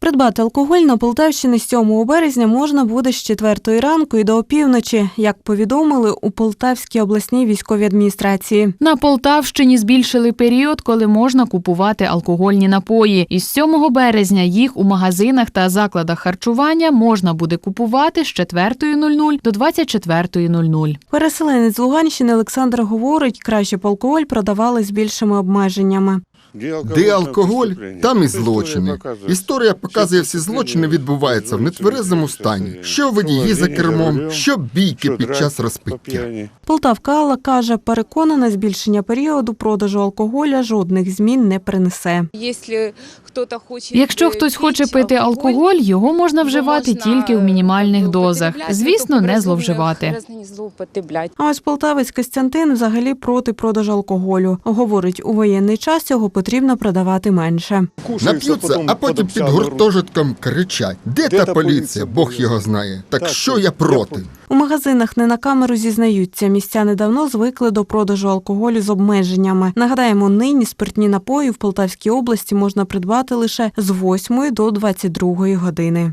Придбати алкоголь на Полтавщині з 7 березня можна буде з 4 ранку і до опівночі, як повідомили у Полтавській обласній військовій адміністрації. На Полтавщині збільшили період, коли можна купувати алкогольні напої. Із 7 березня їх у магазинах та закладах харчування можна буде купувати з 4.00 до 24.00. Переселенець з Луганщини Олександр говорить, краще б алкоголь продавали з більшими обмеженнями. Де алкоголь, там і злочини. Історія показує, всі злочини відбуваються в нетверезому стані. Що водії за кермом, що бійки під час розпиття. Полтавка Алла каже, переконана, збільшення періоду продажу алкоголя жодних змін не принесе. Якщо хтось хоче пити алкоголь, його можна вживати тільки в мінімальних дозах. Звісно, не зловживати. А ось полтавець Костянтин взагалі проти продажу алкоголю. Говорить, у воєнний час його потрібно продавати менше. Нап'ються, а потім під гуртожитком кричать: де та поліція? Бог його знає. Так що я проти? У магазинах не на камеру зізнаються. Містяни давно звикли до продажу алкоголю з обмеженнями. Нагадаємо, нині спиртні напої в Полтавській області можна придбати лише з 8 до 22 години.